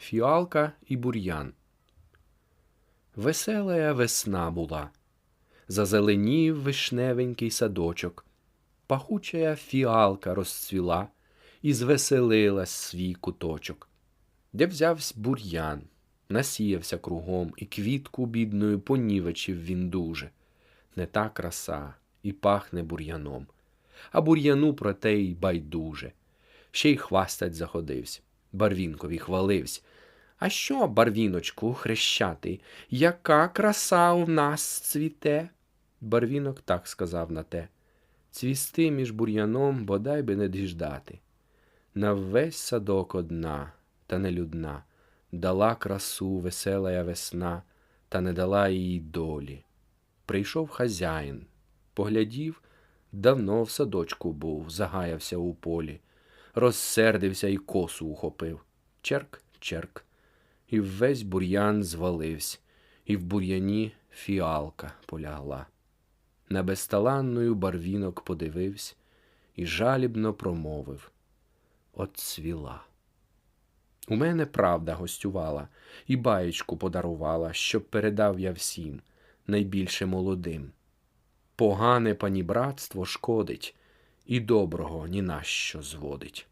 Фіалка і бур'ян. Веселая весна була. Зазеленів вишневенький садочок. Пахучая фіалка розцвіла і звеселила свій куточок. Де взявсь бур'ян, насіявся кругом, і квітку бідною понівечив він дуже. Не та краса і пахне бур'яном, а бур'яну проте й байдуже. Ще й хвастать заходивсь, барвінкові хваливсь. А що, барвіночку, хрещатий, яка краса у нас цвіте? Барвінок так сказав на те. Цвісти між бур'яном бодай би не діждати. На весь садок одна, та не людна, дала красу веселая весна, та не дала їй долі. Прийшов хазяїн, поглядів, давно в садочку був, загаявся у полі, розсердився і косу ухопив. Черк, черк, і весь бур'ян звалився, і в бур'яні фіалка полягла. На безталанною барвінок подивився і жалібно промовив Отцвіла. У мене правда гостювала і баєчку подарувала, щоб передав я всім, найбільше молодим. Погане панібратство шкодить і доброго ні на що зводить.